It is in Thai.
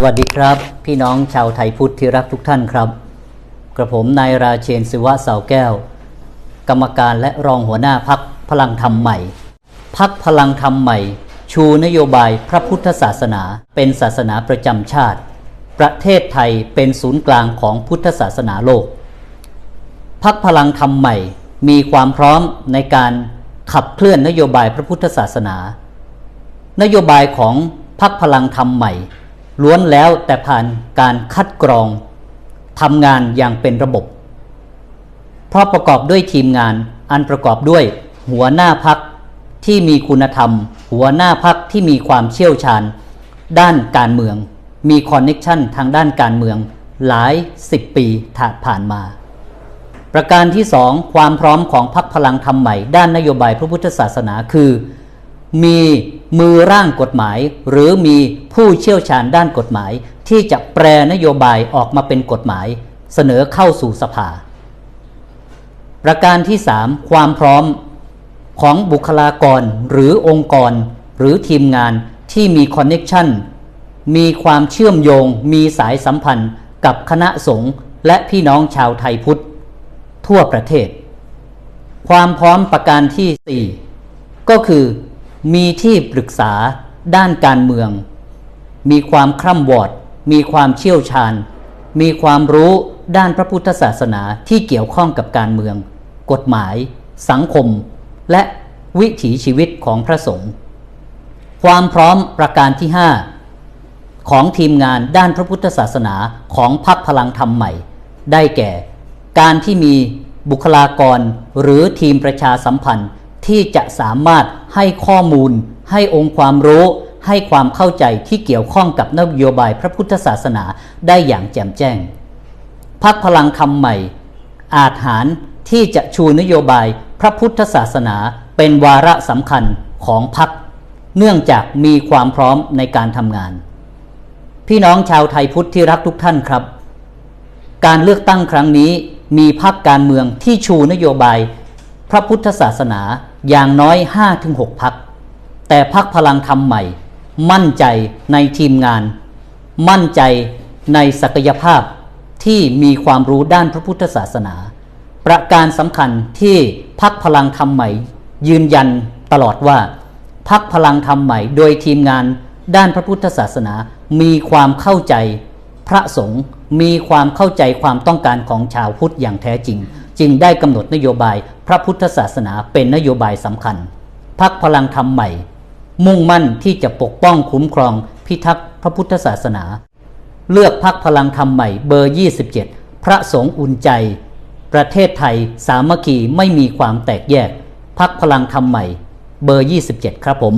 สวัสดีครับ พี่น้องชาวไทยพุทธที่รักทุกท่านครับ กระผมนายราเชนศิวะเสาแก้ว กรรมการและรองหัวหน้าพักพลังธรรมใหม่พักพลังธรรมใหม่ ชูนโยบายพระพุทธศาสนาเป็นศาสนาประจำชาติ ประเทศไทยเป็นศูนย์กลางของพุทธศาสนาโลกพักพลังธรรมใหม่มีความพร้อมในการขับเคลื่อนนโยบายพระพุทธศาสนา นโยบายของพักพลังธรรมใหม่ ล้วนแล้วแต่ผ่านการคัดกรองทำงานอย่างเป็นระบบ เพราะประกอบด้วยทีมงานอันประกอบด้วย หัวหน้าพักที่มีคุณธรรม หัวหน้าพักที่มีความเชี่ยวชาญ ด้านการเมือง มีคอนเน็ชันทางด้านการเมืองหลายสิบปีถาผ่านมา ประการที่สองความพร้อมของพักพลังธรรมใหม่ ด้านนโยบายพระพุทธศาสนาคือ มี มือร่างกฎหมาย หรือมีผู้เชี่ยวชาญด้านกฎหมาย ที่จะแปรนโยบายออกมาเป็นกฎหมาย เสนอเข้าสู่สภา ประการที่สามความพร้อมของบุคลากรหรือองค์กร หรือทีมงานที่มีคอนเน็ชันมีความเชื่อมโยง มีสายสัมพันธ์กับคณะสงฆ์และพี่น้องชาวไทยพุทธ ทั่วประเทศ ความพร้อมประการที่ 4 ก็คือ มีที่ปรึกษาด้านการเมือง มีความคร่ำวอด มีความเชี่ยวชาญ มีความรู้ด้านพระพุทธศาสนาที่เกี่ยวข้องกับการเมือง กฎหมาย สังคม และวิถีชีวิตของพระสงฆ์ความพร้อมประการที่ 5 ของทีมงานด้านพระพุทธศาสนาของพรรคพลังธรรมใหม่ ได้แก่ การที่มีบุคลากรหรือทีมประชาสัมพันธ์ ที่จะสามารถให้ข้อมูล ให้องค์ความรู้ ให้ความเข้าใจที่เกี่ยวข้องกับนโยบายพระพุทธศาสนาได้อย่างแจ่มแจ้งพักพลังธรรมใหม่ อาจหารที่จะชูนโยบายพระพุทธศาสนาเป็นวาระสำคัญของพักเนื่องจากมีความพร้อมในการทำงาน พี่น้องชาวไทยพุทธที่รักทุกท่านครับ การเลือกตั้งครั้งนี้มีพรรคการเมืองที่ชูนโยบาย พระพุทธศาสนา อย่างน้อย 5-6พัก แต่พักพลังธรรมใหม่ มั่นใจในทีมงาน มั่นใจในศักยภาพที่มีความรู้ด้านพระพุทธศาสนา ประการสำคัญที่พักพลังธรรมใหม่ ยืนยันตลอดว่าพักพลังธรรมใหม่ โดยทีมงานด้านพระพุทธศาสนา มีความเข้าใจพระสงฆ์มีความเข้าใจความต้องการของชาวพุทธอย่างแท้จริง จึงได้กำหนดนโยบายพระพุทธศาสนาเป็นนโยบายสำคัญพักพลังธรรมใหม่ มุ่งมั่นที่จะปกป้องคุ้มครอง พิทักษ์พระพุทธศาสนา เลือกพักพลังธรรมใหม่เบอร์ 27 พระสงฆ์อุ่นใจ ประเทศไทยสามัคคีไม่มีความแตกแยกพักพลังธรรมใหม่ เบอร์ 27 ครับผม